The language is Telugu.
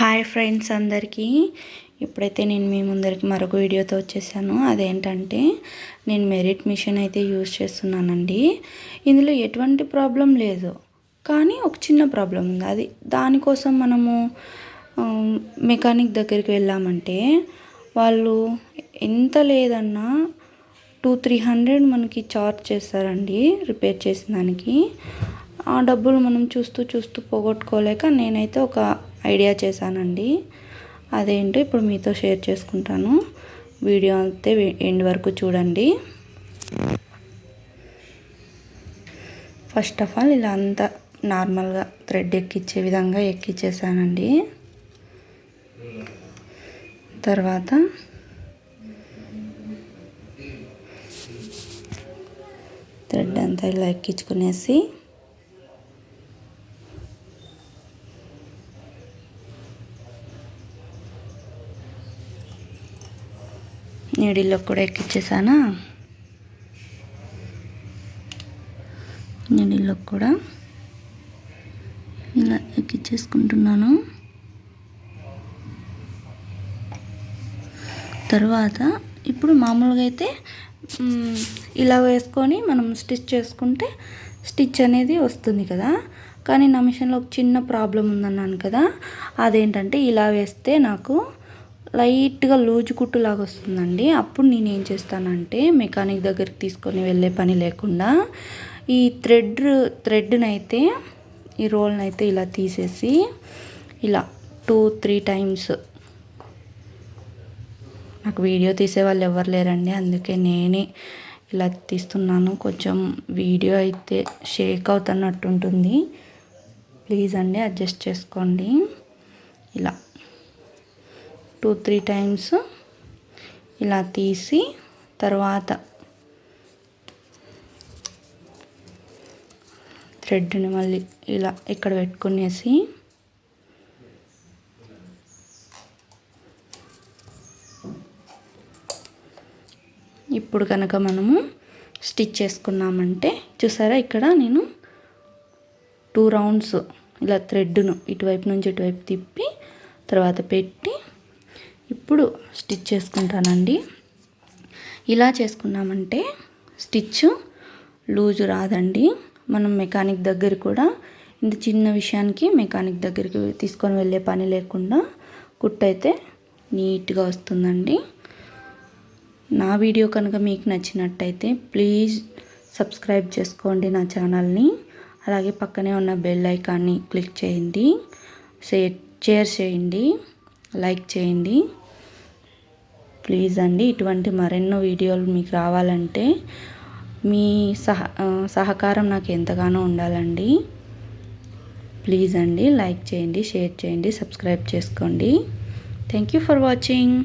హాయ్ ఫ్రెండ్స్ అందరికీ. ఇప్పుడైతే నేను మీ ముందరికి మరొక వీడియోతో వచ్చేసాను. అదేంటంటే నేను మెరిట్ మిషన్ అయితే యూజ్ చేస్తున్నానండి. ఇందులో ఎటువంటి ప్రాబ్లం లేదు. కానీ ఒక చిన్న ప్రాబ్లం ఉంది. అది దానికోసం మనము మెకానిక్ దగ్గరికి వెళ్ళామంటే వాళ్ళు ఎంత లేదన్నా టూ త్రీ హండ్రెడ్ మనకి చార్జ్ చేస్తారండి రిపేర్ చేసిన దానికి. ఆ డబ్బులు మనం చూస్తూ చూస్తూ పోగొట్టుకోలేక నేనైతే ఒక ఐడియా చేశానండి. అదేంటో ఇప్పుడు మీతో షేర్ చేసుకుంటాను. వీడియో అయితే ఎండ్ వరకు చూడండి. ఫస్ట్ ఆఫ్ ఆల్ ఇలా అంతా నార్మల్గా థ్రెడ్ ఎక్కించే విధంగా ఎక్కించేసానండి తర్వాత థ్రెడ్ అంతా ఇలా ఎక్కించుకునేసి నీడిల్లో కూడా ఎక్కించేసానా నీడిల్లో కూడా ఇలా ఎక్కించేసుకుంటున్నాను తర్వాత ఇప్పుడు మామూలుగా అయితే ఇలా వేసుకొని మనం స్టిచ్ చేసుకుంటే స్టిచ్ అనేది వస్తుంది కదా. కానీ నా మిషన్లో ఒక చిన్న ప్రాబ్లం ఉందన్నాను కదా. అదేంటంటే ఇలా వేస్తే నాకు లైట్గా లూజు కుట్టులాగా వస్తుందండి. అప్పుడు నేను ఏం చేస్తానంటే మెకానిక్ దగ్గరికి తీసుకొని వెళ్ళే పని లేకుండా ఈ థ్రెడ్ థ్రెడ్ని అయితే ఈ రోల్ని అయితే ఇలా తీసేసి ఇలా టూ త్రీ టైమ్స్ నాకు వీడియో తీసే వాళ్ళు ఎవరు లేరండి. అందుకే నేనే ఇలా తీస్తున్నాను. కొంచెం వీడియో అయితే షేక్ అవుతున్నట్టు ఉంటుంది ప్లీజ్ అండి అడ్జస్ట్ చేసుకోండి. ఇలా. టూ త్రీ టైమ్స్ ఇలా తీసి తర్వాత థ్రెడ్ని మళ్ళీ ఇలా ఇక్కడ పెట్టుకునేసి ఇప్పుడు కనుక మనము స్టిచ్ చేసుకున్నామంటే చూసారా ఇక్కడ నేను టూ రౌండ్స్ ఇలా థ్రెడ్ను ఇటువైపు నుంచి ఇటువైపు తిప్పి తర్వాత పెట్టి ఇప్పుడు స్టిచ్ చేసుకుంటానండి. ఇలా చేసుకున్నామంటే స్టిచ్ లూజు రాదండి. మనం మెకానిక్ దగ్గర కూడా ఇంత చిన్న విషయానికి మెకానిక్ దగ్గరికి తీసుకొని వెళ్ళే పని లేకుండా కుట్టయితే నీట్గా వస్తుందండి. నా వీడియో కనుక మీకు నచ్చినట్టయితే ప్లీజ్ సబ్స్క్రైబ్ చేసుకోండి నా ఛానల్ని. అలాగే పక్కనే ఉన్న బెల్ ఐకాన్ని క్లిక్ చేయండి. షేర్ చేయండి. లైక్ చేయండి. ప్లీజ్ అండి ఇటువంటి మరెన్నో వీడియోలు మీకు రావాలంటే మీ సహ సహకారం నాకు ఎంతగానో ఉండాలండి. ప్లీజ్ అండి లైక్ చేయండి షేర్ చేయండి సబ్స్క్రైబ్ చేసుకోండి. Thank you for watching.